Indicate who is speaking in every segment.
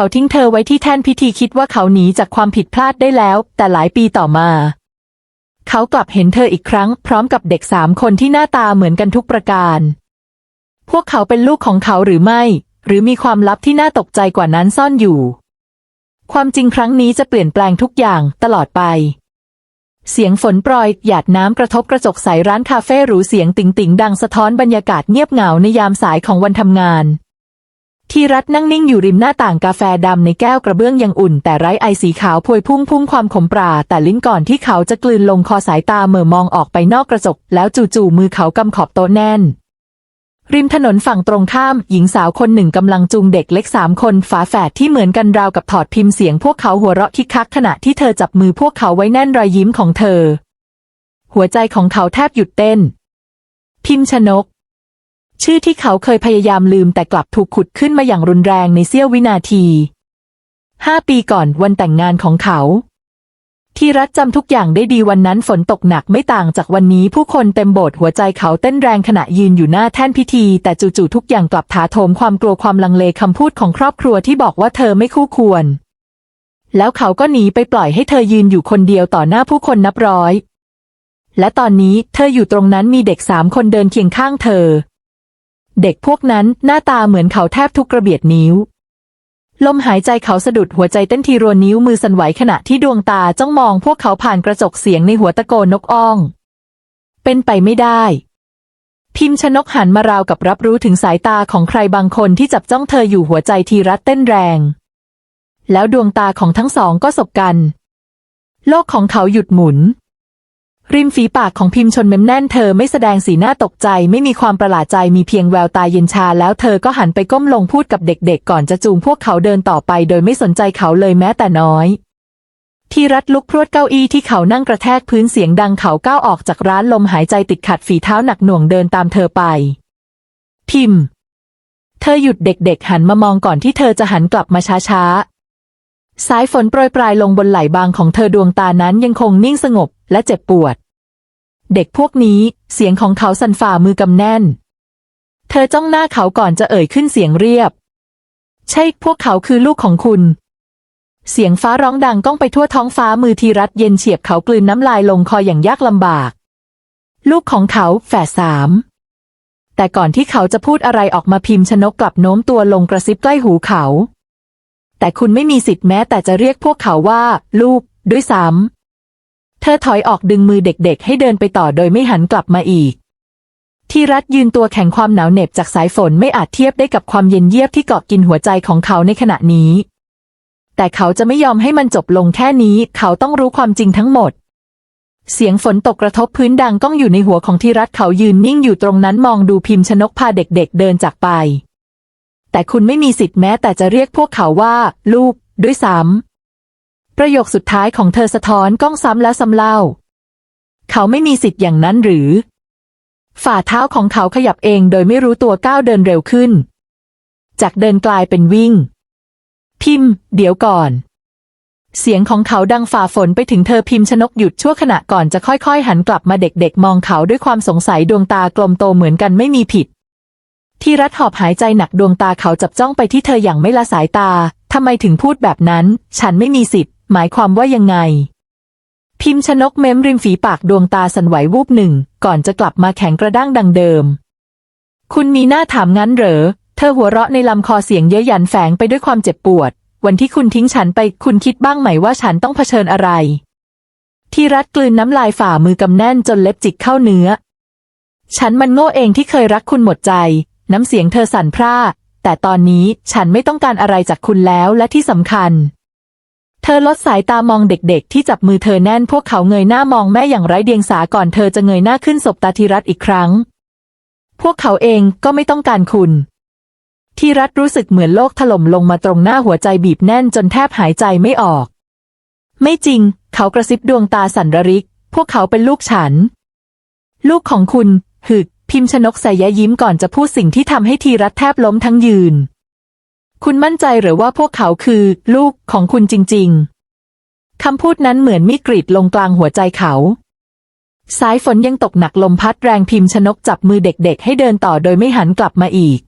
Speaker 1: เขาทิ้งเธอไว้ที่แท่นพิธีคิดว่าเขาหนีจากความผิดพลาดได้แล้ว แต่หลายปีต่อมา เขากลับเห็นเธออีกครั้ง พร้อมกับเด็กสามคนที่หน้าตาเหมือนกันทุกประการ พวกเขาเป็นลูกของเขาหรือไม่ หรือมีความลับที่น่าตกใจกว่านั้นซ่อนอยู่ ความจริงครั้งนี้จะเปลี่ยนแปลงทุกอย่างตลอดไป เสียงฝนโปรยหยาดน้ำกระทบกระจกใสร้านคาเฟ่หรูเสียงติ่งติ่งดังสะท้อนบรรยากาศเงียบเหงาในยามสายของวันทำงาน ที่รัฐนั่งนิ่งอยู่ริมหน้าต่างกาแฟดำในแก้วกระเบื้องยังอุ่น แต่ไร้ไอสีขาวพวยพุ่งพุ่งความขมปรา แต่ลิ้นก่อนที่เขาจะกลืนลงคอสายตาเหม่อมองออกไปนอกกระจก แล้วจู่ๆมือเขากำขอบโต๊ะแน่น ริมถนนฝั่งตรงข้าม หญิงสาวคนหนึ่งกำลังจูงเด็กเล็กสามคนฝาแฝดที่เหมือนกันราวกับถอดพิมพ์เสียงพวกเขาหัวเราะคิกคักขณะที่เธอจับมือพวกเขาไว้แน่นรอยยิ้มของเธอ หัวใจของเขาแทบหยุดเต้น พิมพ์ชนก ชื่อที่เขาเคยพยายามลืมแต่กลับถูกขุดขึ้นมาอย่างรุนแรงในเสี้ยววินาทีห้าปีก่อนวันแต่งงานของเขาที่รัฐจำทุกอย่างได้ดีวันนั้นฝนตกหนักไม่ต่างจากวันนี้ ผู้คนเต็มโบสถ์หัวใจเขาเต้นแรงขณะยืนอยู่หน้าแท่นพิธี แต่จู่ๆทุกอย่างกลับถาโถมความกลัวความลังเลคำพูดของครอบครัวที่บอกว่าเธอไม่คู่ควร แล้วเขาก็หนีไปปล่อยให้เธอยืนอยู่คนเดียวต่อหน้าผู้คนนับร้อย และตอนนี้เธออยู่ตรงนั้นมีเด็กสามคนเดินเคียงข้างเธอ เด็กพวกนั้นหน้าตาเหมือนเขาแทบทุกกระเบียดนิ้ว ลมหายใจเขาสะดุดหัวใจเต้นทีรัวนิ้วมือสั่นไหวขณะที่ดวงตาจ้องมองพวกเขาผ่านกระจกเสียงในหัวตะโกนนกอ้อง เป็นไปไม่ได้ พิมพ์ชนกหันมาราวกับรับรู้ถึงสายตาของใครบางคนที่จับจ้องเธออยู่หัวใจทีรัดเต้นแรง แล้วดวงตาของทั้งสองก็สบกัน โลกของเขาหยุดหมุน ริมฝีปากของพิมพ์ชนเม้มแน่นเธอไม่แสดงสีหน้าตกใจ ไม่มีความประหลาดใจมีเพียงแววตาเย็นชาแล้วเธอก็หันไปก้มลงพูดกับเด็กๆ ก่อนจะจูงพวกเขาเดินต่อไป โดยไม่สนใจเขาเลยแม้แต่น้อย ที่รัดลุกพรวดเก้าอี้ที่เขานั่งกระแทกพื้นเสียงดังเขาก้าวออกจากร้านลมหายใจติดขัดฝีเท้าหนักหน่วงเดินตามเธอไป พิมพ์ เธอหยุดเด็กๆ หันมามองก่อนที่เธอจะหันกลับมาช้าๆ สายฝนโปรยปลายลงบนไหล่บางของเธอดวงตานั้นยังคงนิ่งสงบและเจ็บปวด เด็กพวกนี้เสียงของเขาสั่นฝ่ามือกำแน่น เธอจ้องหน้าเขาก่อนจะเอ่ยขึ้นเสียงเรียบ ใช่พวกเขาคือลูกของคุณ เสียงฟ้าร้องดังก้องไปทั่วท้องฟ้ามือทีรัดเย็นเฉียบเขากลืนน้ำลายลงคออย่างยากลำบาก ลูกของเขาแฝดสามแต่ก่อนที่เขาจะพูดอะไรออกมาพิมพ์ชนกกลับโน้มตัวลงกระซิบใกล้หูเขา แต่คุณไม่มีสิทธิ์แม้แต่จะเรียกพวกเขาว่า ลูก ด้วยซ้ำ เธอถอยออกดึงมือเด็กๆ ให้เดินไปต่อโดยไม่หันกลับมาอีก ที่รัฐยืนตัวแข็งความหนาวเหน็บจากสายฝนไม่อาจเทียบได้กับความเย็นเยียบที่เกาะกินหัวใจของเขาในขณะนี้ แต่เขาจะไม่ยอมให้มันจบลงแค่นี้ เขาต้องรู้ความจริงทั้งหมดเสียงฝนตกกระทบพื้นดังก้องอยู่ในหัวของทีรัฐเขายืนนิ่งอยู่ตรงนั้นมองดูพิมพ์ชนกพาเด็กๆเดินจากไป แต่คุณไม่มีสิทธิ์แม้แต่จะเรียกพวกเขาว่า ลูก ด้วยซ้ำประโยคสุดท้ายของเธอสะท้อนก้องซ้ำแล้วซ้ำเล่า เขาไม่มีสิทธิ์อย่างนั้นหรือ ฝ่าเท้าของเขาขยับเองโดยไม่รู้ตัวก้าวเดินเร็วขึ้น จากเดินกลายเป็นวิ่ง พิมพ์ เดี๋ยวก่อน เสียงของเขาดังฝ่าฝนไปถึงเธอพิมพ์ชนกหยุดชั่วขณะก่อนจะค่อยๆ หันกลับมาเด็กๆ มองเขาด้วยความสงสัยดวงตากลมโตเหมือนกันไม่มีผิด ที่รัดหอบหายใจหนักดวงตาเขาจับจ้องไปที่เธออย่างไม่ละสายตา ทำไมถึงพูดแบบนั้น ฉันไม่มีสิทธิ์ หมายความว่ายังไง พิมพ์ชนกเม้มริมฝีปากดวงตาสั่นไหววูบหนึ่ง ก่อนจะกลับมาแข็งกระด้างดังเดิม คุณมีหน้าถามงั้นเหรอ เธอหัวเราะในลำคอเสียงเย้ยหยันแฝงไปด้วยความเจ็บปวด วันที่คุณทิ้งฉันไป คุณคิดบ้างไหมว่าฉันต้องเผชิญอะไร ที่รัดกลืนน้ำลายฝ่ามือกำแน่นจนเล็บจิกเข้าเนื้อ ฉันมันโง่เองที่เคยรักคุณหมดใจ น้ำเสียงเธอสั่นพร่า แต่ตอนนี้ฉันไม่ต้องการอะไรจากคุณแล้วและที่สำคัญ เธอลดสายตามองเด็กๆ ที่จับมือเธอแน่นพวกเขาเงยหน้ามองแม่อย่างไร้เดียงสาก่อนเธอจะเงยหน้าขึ้นสบตาธีรัตอีกครั้ง พวกเขาเองก็ไม่ต้องการคุณทีรัฐรู้สึกเหมือนโลกถล่มลงมาตรงหน้าหัวใจบีบแน่นจนแทบหายใจไม่ออก ไม่จริง เขากระซิบดวงตาสันระริก พวกเขาเป็นลูกฉัน ลูกของคุณ หึก พิมพ์ชนกใส่ยะยิ้มก่อนจะพูดสิ่งที่ทำให้ทีรัฐแทบล้มทั้งยืน คุณมั่นใจหรือว่าพวกเขาคือ ลูกของคุณจริง ๆ คำพูดนั้นเหมือนมีดกรีดลงกลางหัวใจเขา สายฝนยังตกหนักลมพัดแรงพิมพ์ชนกจับมือเด็กๆ ให้เดินต่อโดยไม่หันกลับมาอีก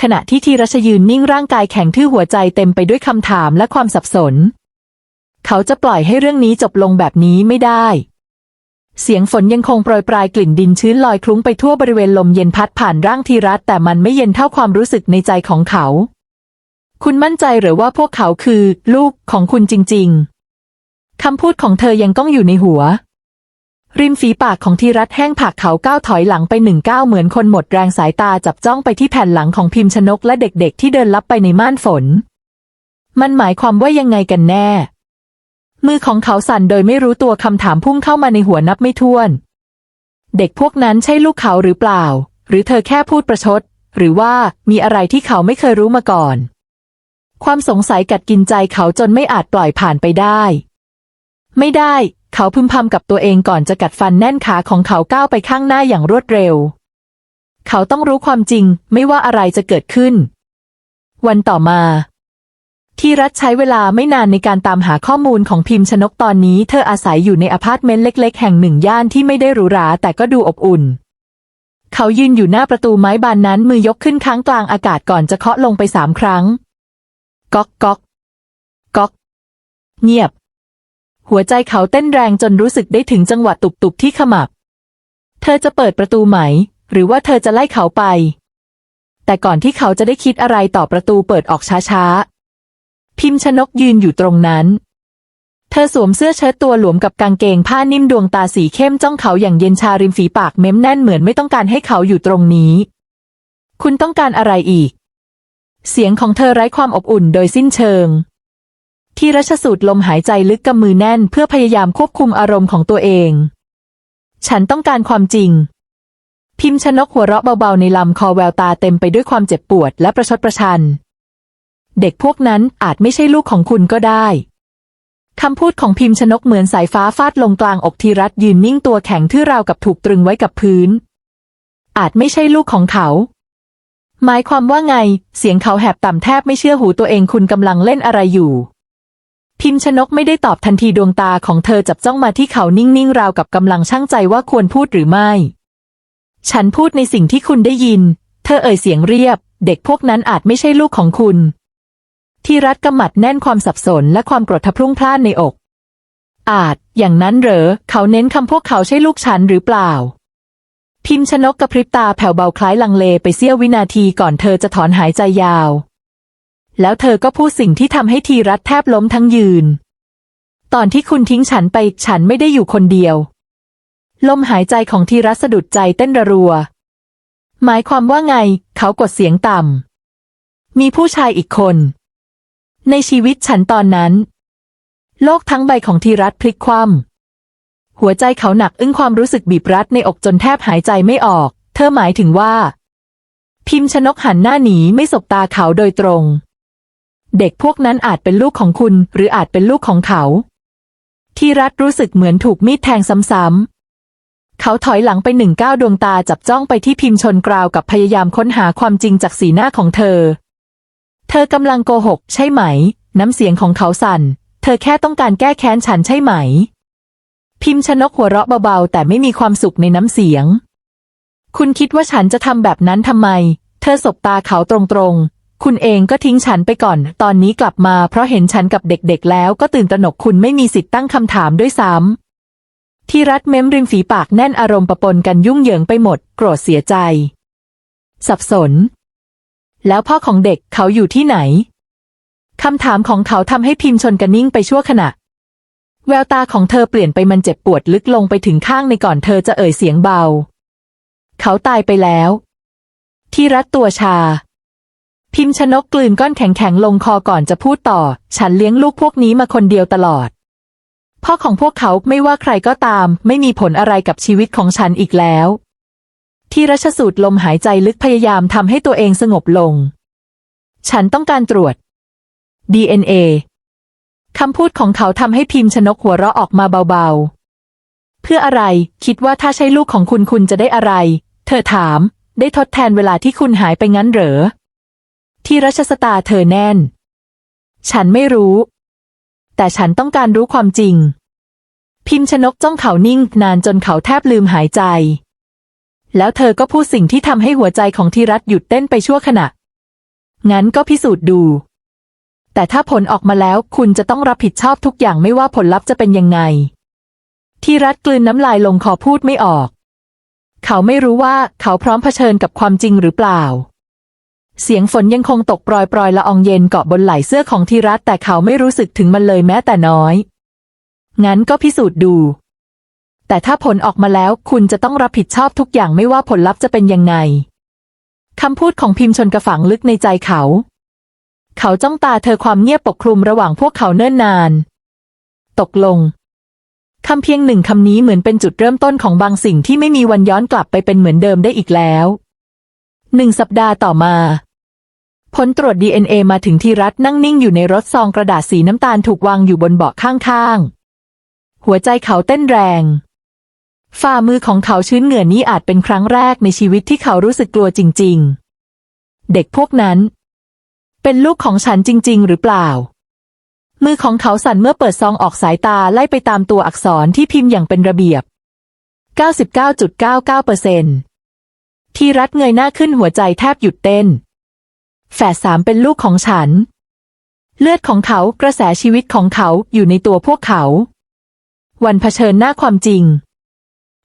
Speaker 1: ขณะที่ทีรัชยืนนิ่งร่างกายแข็งทื่อหัวใจเต็มไปด้วยคำถามและความสับสน เขาจะปล่อยให้เรื่องนี้จบลงแบบนี้ไม่ได้ เสียงฝนยังคงโปรยปลายกลิ่นดินชื้นลอยคลุ้งไปทั่วบริเวณลมเย็นพัดผ่านร่างทีรัตแต่มันไม่เย็นเท่าความรู้สึกในใจของเขา คุณมั่นใจหรือว่าพวกเขาคือ ลูกของคุณจริง ๆคำพูดของเธอยังก้องอยู่ในหัว ริมฝีปากของทีรัตแห้งผากเขาก้าวถอยหลังไปหนึ่งก้าวเหมือนคนหมดแรงสายตาจับจ้องไปที่แผ่นหลังของพิมพ์ชนกและเด็กๆ ที่เดินลับไปในม่านฝน มันหมายความว่ายังไงกันแน่ มือของเขาสั่นโดยไม่รู้ตัวคำถามพุ่งเข้ามาในหัวนับไม่ถ้วน เด็กพวกนั้นใช่ลูกเขาหรือเปล่า หรือเธอแค่พูดประชด หรือว่ามีอะไรที่เขาไม่เคยรู้มาก่อน ความสงสัยกัดกินใจเขาจนไม่อาจปล่อยผ่านไปได้ ไม่ได้ เขาพึมพำกับตัวเองก่อนจะกัดฟันแน่นขาของเขาก้าวไปข้างหน้าอย่างรวดเร็ว เขาต้องรู้ความจริง ไม่ว่าอะไรจะเกิดขึ้น วันต่อมา ที่รัฐใช้เวลาไม่นานในการตามหาข้อมูลของพิมพ์ชนกตอนนี้เธออาศัยอยู่ในอพาร์ตเมนต์เล็ก ๆ แห่งหนึ่งย่านที่ไม่ได้หรูหราแต่ก็ดูอบอุ่น เขายืนอยู่หน้าประตูไม้บานนั้นมือยกขึ้นค้างกลางอากาศก่อนจะเคาะลงไปสามครั้ง ก๊อกก๊อกก๊อก เงียบ หัวใจเขาเต้นแรงจนรู้สึกได้ถึงจังหวะตุบๆที่ขมับ เธอจะเปิดประตูไหม หรือว่าเธอจะไล่เขาไป แต่ก่อนที่เขาจะได้คิดอะไรต่อประตูเปิดออกช้าๆ พิมพ์ชนกยืนอยู่ตรงนั้น เธอสวมเสื้อเชิ้ตตัวหลวมกับกางเกงผ้านิ่มดวงตาสีเข้มจ้องเขาอย่างเย็นชาริมฝีปากเม้มแน่นเหมือนไม่ต้องการให้เขาอยู่ตรงนี้ คุณต้องการอะไรอีก เสียงของเธอไร้ความอบอุ่นโดยสิ้นเชิง ที่รัชสูดลมหายใจลึกกำมือแน่นเพื่อพยายามควบคุมอารมณ์ของตัวเอง ฉันต้องการความจริงพิมพ์ชนกหัวเราะเบาๆในลำคอแววตาเต็มไปด้วยความเจ็บปวดและประชดประชัน เด็กพวกนั้นอาจไม่ใช่ลูกของคุณก็ได้คำพูดของพิมพ์ชนกเหมือนสายฟ้าฟาดลงกลางอกทีรัตยืนนิ่งตัวแข็งทื่อราวกับถูกตรึงไว้กับพื้น อาจไม่ใช่ลูกของเขา หมายความว่าไง เสียงเขาแหบต่ำแทบไม่เชื่อหูตัวเองคุณกำลังเล่นอะไรอยู่ พิมพ์ชนกไม่ได้ตอบทันทีดวงตาของเธอจับจ้องมาที่เขานิ่งๆราวกับกำลังช่างใจว่าควรพูดหรือไม่ ฉันพูดในสิ่งที่คุณได้ยิน เธอเอ่ยเสียงเรียบ เด็กพวกนั้นอาจไม่ใช่ลูกของคุณ ที่รัดกำหมัดแน่นความสับสนและความกรธทะพรุ่งพล่านในอก อาจ อย่างนั้นเหรอ เขาเน้นคำพวกเขาใช่ลูกฉันหรือเปล่า พิมพ์ชนกกระพริบตาแผ่วเบาคล้ายลังเลไปเสี้ยววินาทีก่อนเธอจะถอนหายใจยาว แล้วเธอก็พูดสิ่งที่ทำให้ทีรัตแทบล้มทั้งยืน ตอนที่คุณทิ้งฉันไปฉันไม่ได้อยู่คนเดียว ลมหายใจของทีรัตสะดุดใจเต้นระรัว หมายความว่าไง เขากดเสียงต่ำมีผู้ชายอีกคน ในชีวิตฉันตอนนั้น โลกทั้งใบของทีรัตพลิกคว่ำหัวใจเขาหนักอึ้งความรู้สึกบีบรัดในอกจนแทบหายใจไม่ออก เธอหมายถึงว่า พิมพ์ชนกหันหน้าหนีไม่สบตาเขาโดยตรง เด็กพวกนั้นอาจเป็นลูกของคุณ หรืออาจเป็นลูกของเขาที่รัฐรู้สึกเหมือนถูกมีดแทงซ้ำๆเขาถอยหลังไปหนึ่งก้าวดวงตาจับจ้องไปที่พิมพ์ชนกราวกับพยายามค้นหาความจริงจากสีหน้าของเธอ เธอกำลังโกหก ใช่ไหม น้ำเสียงของเขาสั่น เธอแค่ต้องการแก้แค้นฉันใช่ไหม พิมพ์ชนกหัวเราะเบาๆ แต่ไม่มีความสุขในน้ำเสียง คุณคิดว่าฉันจะทำแบบนั้นทำไม เธอสบตาเขาตรงๆ คุณเองก็ทิ้งฉันไปก่อน ตอนนี้กลับมาเพราะเห็นฉันกับเด็กๆ แล้วก็ตื่นตระหนกคุณไม่มีสิทธิ์ตั้งคำถามด้วยซ้ำที่รัดเม้มริมฝีปากแน่นอารมณ์ปะปนกันยุ่งเหยิงไปหมด โกรธเสียใจ สับสน แล้วพ่อของเด็กเขาอยู่ที่ไหน คำถามของเขาทำให้พิมพ์ชนกันนิ่งไปชั่วขณะ แววตาของเธอเปลี่ยนไปมันเจ็บปวดลึกลงไปถึงข้างในก่อนเธอจะเอ่ยเสียงเบา เขาตายไปแล้ว ที่รัดตัวชา พิมพ์ชนกกลืนก้อนแข็งๆลงคอก่อนจะพูดต่อ ฉันเลี้ยงลูกพวกนี้มาคนเดียวตลอด พ่อของพวกเขาไม่ว่าใครก็ตาม ไม่มีผลอะไรกับชีวิตของฉันอีกแล้ว ที่รัชสูดลมหายใจลึกพยายามทำให้ตัวเองสงบลง ฉันต้องการตรวจ DNA คำพูดของเขาทำให้พิมพ์ชนกหัวเราะออกมาเบาๆ เพื่ออะไร คิดว่าถ้าใช่ลูกของคุณคุณจะได้อะไร เธอถาม ได้ทดแทนเวลาที่คุณหายไปงั้นเหรอ ที่รัชสตาเธอแน่น ฉันไม่รู้ แต่ฉันต้องการรู้ความจริง พิมพ์ชนกจ้องเขานิ่งนานจนเขาแทบลืมหายใจ แล้วเธอก็พูดสิ่งที่ทำให้หัวใจของทีรัตหยุดเต้นไปชั่วขณะ งั้นก็พิสูจน์ดู แต่ถ้าผลออกมาแล้วคุณจะต้องรับผิดชอบทุกอย่างไม่ว่าผลลัพธ์จะเป็นยังไงที่รัฐกลืนน้ำลายลงคอพูดไม่ออก เขาไม่รู้ว่าเขาพร้อมเผชิญกับความจริงหรือเปล่า เสียงฝนยังคงตกปรอยๆละอองเย็นเกาะบนไหล่เสื้อของธีรัตแต่เขาไม่รู้สึกถึงมันเลยแม้แต่น้อย งั้นก็พิสูจน์ดู แต่ถ้าผลออกมาแล้วคุณจะต้องรับผิดชอบทุกอย่างไม่ว่าผลลัพธ์จะเป็นยังไงคำพูดของพิมพ์ชนกระฝังลึกในใจเขา เขาจ้องตาเธอความเงียบปกคลุมระหว่างพวกเขาเนิ่นนาน ตกลงคำเพียงหนึ่งคำนี้เหมือนเป็นจุดเริ่มต้นของบางสิ่งที่ไม่มีวันย้อนกลับไปเป็นเหมือนเดิมได้อีกแล้วหนึ่งสัปดาห์ต่อมา ผลตรวจ DNA มาถึงที่รัฐนั่งนิ่งอยู่ในรถซองกระดาษสีน้ำตาลถูกวางอยู่บนเบาะข้างๆ หัวใจเขาเต้นแรง ฝ่ามือของเขาชื้นเหงื่อนี้อาจเป็นครั้งแรกในชีวิตที่เขารู้สึกกลัวจริง ๆ เด็กพวกนั้น เป็นลูกของฉันจริง ๆ หรือเปล่า มือของเขาสั่นเมื่อเปิดซองออกสายตาไล่ไปตามตัวอักษรที่พิมพ์อย่างเป็นระเบียบ 99.99%ที่รัฐเงยหน้าขึ้นหัวใจแทบหยุดเต้น แฝดสามเป็นลูกของฉัน เลือดของเขากระแสชีวิตของเขาอยู่ในตัวพวกเขา วันเผชิญหน้าความจริง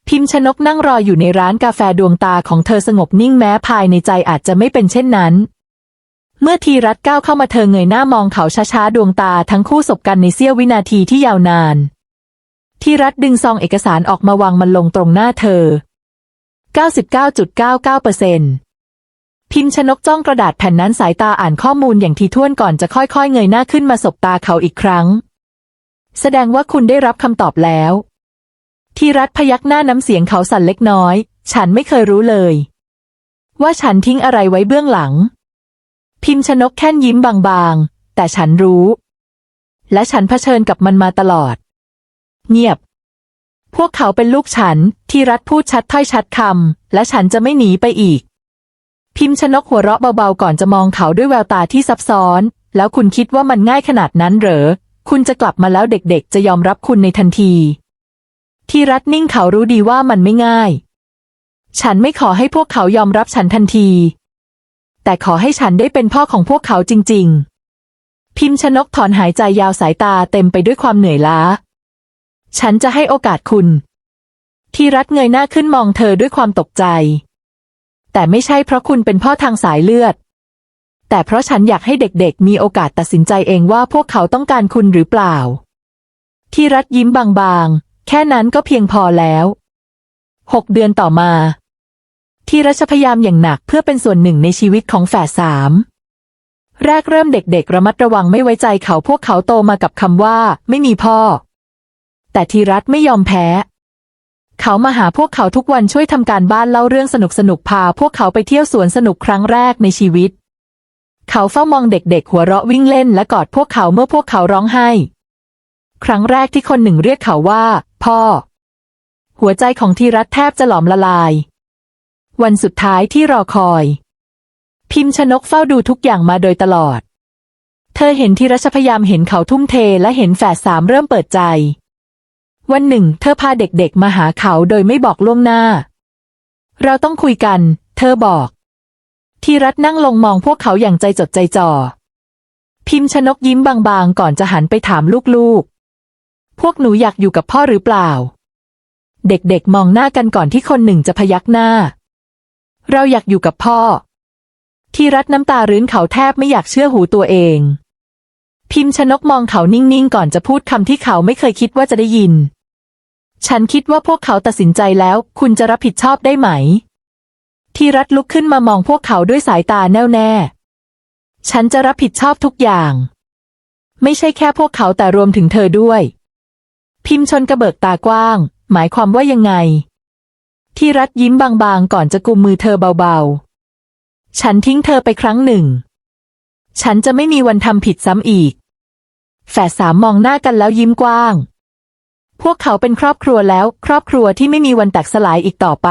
Speaker 1: พิมพ์ชนกนั่งรออยู่ในร้านกาแฟดวงตาของเธอสงบนิ่งแม้ภายในใจอาจจะไม่เป็นเช่นนั้น เมื่อทีรัฐก้าวเข้ามาเธอเงยหน้ามองเขาช้าๆดวงตาทั้งคู่สบกันในเสี้ยววินาทีที่ยาวนาน ทีรัฐดึงซองเอกสารออกมาวางมันลงตรงหน้าเธอ 99.99%พิมพ์ชนกจ้องกระดาษแผ่นนั้นสายตาอ่านข้อมูลอย่างทีท่วนก่อนจะค่อยๆ เงยหน้าขึ้นมาสบตาเขาอีกครั้ง แสดงว่าคุณได้รับคำตอบแล้ว ทีรัฐพยักหน้าน้ำเสียงเขาสั่นเล็กน้อย ฉันไม่เคยรู้เลย ว่าฉันทิ้งอะไรไว้เบื้องหลัง พิมพ์ชนกแค่นยิ้มบางๆ แต่ฉันรู้ และฉันเผชิญกับมันมาตลอด เงียบ พวกเขาเป็นลูกฉัน ที่รัฐพูดชัดถ้อยชัดคำและฉันจะไม่หนีไปอีก พิมพ์ชนกหัวเราะเบาๆก่อนจะมองเขาด้วยแววตาที่ซับซ้อน แล้วคุณคิดว่ามันง่ายขนาดนั้นเหรอ คุณจะกลับมาแล้วเด็กๆ จะยอมรับคุณในทันที ที่รัฐนิ่งเขารู้ดีว่ามันไม่ง่าย ฉันไม่ขอให้พวกเขายอมรับฉันทันที แต่ขอให้ฉันได้เป็นพ่อของพวกเขาจริง ๆ พิมพ์ชนกถอนหายใจยาวสายตาเต็มไปด้วยความเหนื่อยล้า ฉันจะให้โอกาสคุณ ที่รัฐเงยหน้าขึ้นมองเธอด้วยความตกใจ แต่ไม่ใช่เพราะคุณเป็นพ่อทางสายเลือด แต่เพราะฉันอยากให้เด็กๆ มีโอกาสตัดสินใจเองว่าพวกเขาต้องการคุณหรือเปล่า ที่รัฐยิ้มบางๆ แค่นั้นก็เพียงพอแล้วหกเดือนต่อมา ที่รัชพยายามอย่างหนักเพื่อเป็นส่วนหนึ่งในชีวิตของแฝดสามแรกเริ่มเด็กๆ ระมัดระวังไม่ไว้ใจเขาพวกเขาโตมากับคำว่า ไม่มีพ่อ แต่ทีรัฐไม่ยอมแพ้ เขามาหาพวกเขาทุกวันช่วยทำการบ้านเล่าเรื่องสนุกสนุกๆพา พวกเขาไปเที่ยวสวนสนุกครั้งแรกในชีวิต เขาเฝ้ามองเด็กๆ หัวเราะวิ่งเล่นและกอดพวกเขาเมื่อพวกเขาร้องไห้ ครั้งแรกที่คนหนึ่งเรียกเขาว่า พ่อ หัวใจของทีรัฐแทบจะหลอมละลาย วันสุดท้ายที่รอคอย พิมพ์ชนกเฝ้าดูทุกอย่างมาโดยตลอด เธอเห็นทีรัชพยายามเห็นเขาทุ่มเทและเห็นแฝดสามเริ่มเปิดใจ วันหนึ่ง เธอพาเด็กๆมาหาเขาโดยไม่บอกล่วงหน้า เราต้องคุยกัน เธอบอกทีรัตนั่งลงมองพวกเขาอย่างใจจดใจจ่อพิมพ์ชนกยิ้มบางๆ ก่อนจะหันไปถามลูกๆ พวกหนูอยากอยู่กับพ่อหรือเปล่า เด็กๆมองหน้ากันก่อนที่คนหนึ่งจะพยักหน้า เราอยากอยู่กับพ่อ ทีรัตน้ำตารื้นเขาแทบไม่อยากเชื่อหูตัวเอง พิมพ์ชนกมองเขานิ่งๆ ก่อนจะพูดคำที่เขาไม่เคยคิดว่าจะได้ยิน ฉันคิดว่าพวกเขาตัดสินใจแล้ว คุณจะรับผิดชอบได้ไหม ทีรัตลุกขึ้นมามองพวกเขาด้วยสายตาแน่วแน่ ฉันจะรับผิดชอบทุกอย่าง ไม่ใช่แค่พวกเขาแต่รวมถึงเธอด้วย พิมพ์ชนกระเบิกตากว้าง หมายความว่ายังไง ที่รัดยิ้มบางๆ ก่อนจะกุมมือเธอเบาๆ ฉันทิ้งเธอไปครั้งหนึ่ง ฉันจะไม่มีวันทำผิดซ้ำอีก แฝดสามมองหน้ากันแล้วยิ้มกว้าง พวกเขาเป็นครอบครัวแล้ว ครอบครัวที่ไม่มีวันแตกสลายอีกต่อไป